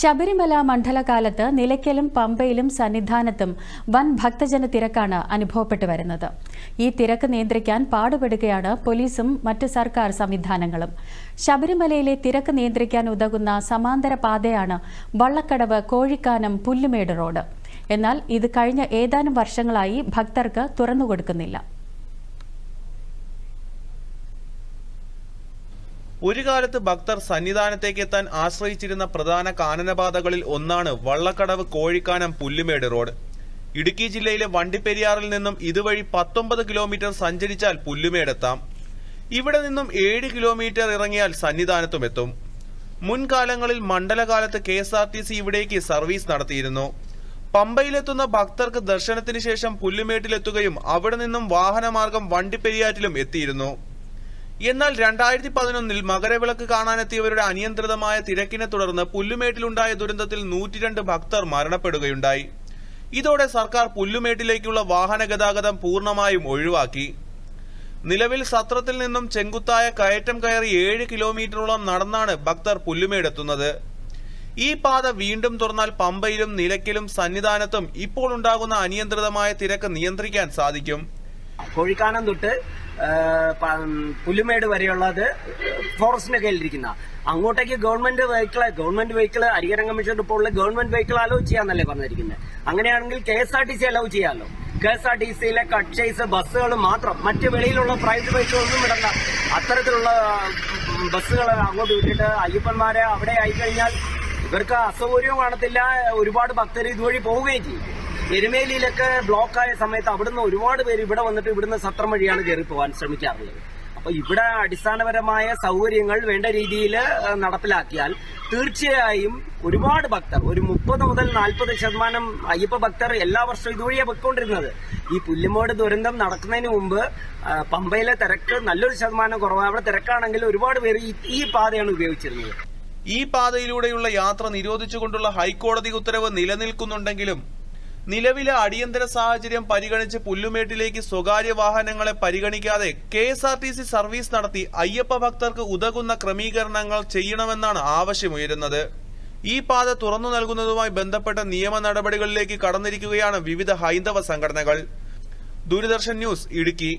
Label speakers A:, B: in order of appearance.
A: ശബരിമല മണ്ഡലകാലത്ത് നിലയ്ക്കലും പമ്പയിലും സന്നിധാനത്തും വൻ ഭക്തജന തിരക്കാണ് അനുഭവപ്പെട്ടു വരുന്നത്. ഈ തിരക്ക് നിയന്ത്രിക്കാൻ പാടുപെടുകയാണ് പോലീസും മറ്റ് സർക്കാർ സംവിധാനങ്ങളും. ശബരിമലയിലെ തിരക്ക് നിയന്ത്രിക്കാൻ ഉതകുന്ന സമാന്തര പാതയാണ് വള്ളക്കടവ് കോഴിക്കാനം പുല്ലുമേട് റോഡ്. എന്നാൽ ഇത് കഴിഞ്ഞ ഏതാനും വർഷങ്ങളായി ഭക്തർക്ക് തുറന്നുകൊടുക്കുന്നില്ല.
B: ഒരു കാലത്ത് ഭക്തർ സന്നിധാനത്തേക്ക് എത്താൻ ആശ്രയിച്ചിരുന്ന പ്രധാന കാനനപാതകളിൽ ഒന്നാണ് വള്ളക്കടവ് കോഴിക്കാനം പുല്ലുമേട് റോഡ്. ഇടുക്കി ജില്ലയിലെ വണ്ടിപ്പെരിയാറിൽ നിന്നും ഇതുവഴി പത്തൊമ്പത് കിലോമീറ്റർ സഞ്ചരിച്ചാൽ പുല്ലുമേടെത്താം. ഇവിടെ നിന്നും ഏഴ് കിലോമീറ്റർ ഇറങ്ങിയാൽ സന്നിധാനത്തും എത്തും. മുൻകാലങ്ങളിൽ മണ്ഡലകാലത്ത് K S R T C ഇവിടേക്ക് സർവീസ് നടത്തിയിരുന്നു. പമ്പയിലെത്തുന്ന ഭക്തർക്ക് ദർശനത്തിന് ശേഷം പുല്ലുമേട്ടിലെത്തുകയും അവിടെ നിന്നും വാഹനമാർഗം വണ്ടിപ്പെരിയാറ്റിലും എത്തിയിരുന്നു. എന്നാൽ രണ്ടായിരത്തി പതിനൊന്നിൽ മകരവിളക്ക് കാണാനെത്തിയവരുടെ അനിയന്ത്രിതമായ തിരക്കിനെ തുടർന്ന് പുല്ലുമേട്ടിലുണ്ടായ ദുരന്തത്തിൽ നൂറ്റിരണ്ട് ഭക്തർ മരണപ്പെടുകയുണ്ടായി. ഇതോടെ സർക്കാർ പുല്ലുമേട്ടിലേക്കുള്ള വാഹന ഗതാഗതം പൂർണമായും ഒഴിവാക്കി. നിലവിൽ സത്രത്തിൽ നിന്നും ചെങ്കുത്തായ കയറ്റം കയറി ഏഴ് കിലോമീറ്ററോളം നടന്നാണ് ഭക്തർ പുല്ലുമേടെത്തുന്നത്. ഈ പാത വീണ്ടും തുറന്നാൽ പമ്പയിലും നിലയ്ക്കലും സന്നിധാനത്തും ഇപ്പോൾ ഉണ്ടാകുന്ന അനിയന്ത്രിതമായ തിരക്ക് നിയന്ത്രിക്കാൻ സാധിക്കും.
C: കോഴിക്കാനം തൊട്ട് പുല്ലുമേട് വരെയുള്ളത് ഫോറസ്റ്റിന്റെ കയ്യിലിരിക്കുന്ന അങ്ങോട്ടേക്ക് government vehicle government vehicle Hariharan commission റിപ്പോർട്ടിൽ ഗവൺമെന്റ് വെഹിക്കിൾ അലോ ചെയ്യാന്നല്ലേ പറഞ്ഞിരിക്കുന്നത് അങ്ങനെയാണെങ്കിൽ K S R T C allow ചെയ്യാമല്ലോ കെ എസ് ആർ ടി സിയിലെ കക്ഷേസ് ബസ്സുകൾ മാത്രം മറ്റ് വെളിയിലുള്ള പ്രൈവറ്റ് ബൈക്കുകളൊന്നും വിടണ്ട. അത്തരത്തിലുള്ള ബസ്സുകൾ അങ്ങോട്ട് വിട്ടിട്ട് അയ്യപ്പന്മാരെ അവിടെ ആയിക്കഴിഞ്ഞാൽ ഇവർക്ക് അസൗകര്യവും കാണത്തില്ല. ഒരുപാട് ഭക്തർ ഇതുവഴി പോവുകയും ചെയ്യും. എരുമേലിയിലൊക്കെ ബ്ലോക്കായ സമയത്ത് അവിടുന്ന് ഒരുപാട് പേര് ഇവിടെ വന്നിട്ട് ഇവിടുന്ന് സത്രം വഴിയാണ് കയറി പോകാൻ ശ്രമിക്കാറുള്ളത്. അപ്പൊ ഇവിടെ അടിസ്ഥാനപരമായ സൗകര്യങ്ങൾ വേണ്ട രീതിയിൽ നടപ്പിലാക്കിയാൽ തീർച്ചയായും ഒരുപാട് ഭക്തർ ഒരു മുപ്പത് മുതൽ നാൽപ്പത് ശതമാനം അയ്യപ്പ ഭക്തർ എല്ലാ വർഷവും ഇതുവഴിയാണ് പൊയ്ക്കൊണ്ടിരുന്നത്. ഈ പുല്ലുമോട് ദുരന്തം നടക്കുന്നതിന് മുമ്പ് പമ്പയിലെ തിരക്ക് നല്ലൊരു ശതമാനം കുറവാണ് അവിടെ തിരക്കാണെങ്കിൽ ഒരുപാട് പേര് ഈ- പാതയാണ് ഉപയോഗിച്ചിരുന്നത്.
B: ഈ പാതയിലൂടെയുള്ള യാത്ര നിരോധിച്ചുകൊണ്ടുള്ള ഹൈക്കോടതി ഉത്തരവ് നിലനിൽക്കുന്നുണ്ടെങ്കിലും നിലവിലെ അടിയന്തര സാഹചര്യം പരിഗണിച്ച് പുല്ലുമേട്ടിലേക്ക് സ്വകാര്യ വാഹനങ്ങളെ പരിഗണിക്കാതെ K S R T C service നടത്തി അയ്യപ്പ ഭക്തർക്ക് ഉതകുന്ന ക്രമീകരണങ്ങൾ ചെയ്യണമെന്നാണ് ആവശ്യമുയരുന്നത്. ഈ പാത തുറന്നു നൽകുന്നതുമായി ബന്ധപ്പെട്ട നിയമ നടപടികളിലേക്ക് കടന്നിരിക്കുകയാണ് വിവിധ ഹൈന്ദവ സംഘടനകൾ. ദൂരദർശൻ ന്യൂസ് ഇടുക്കി.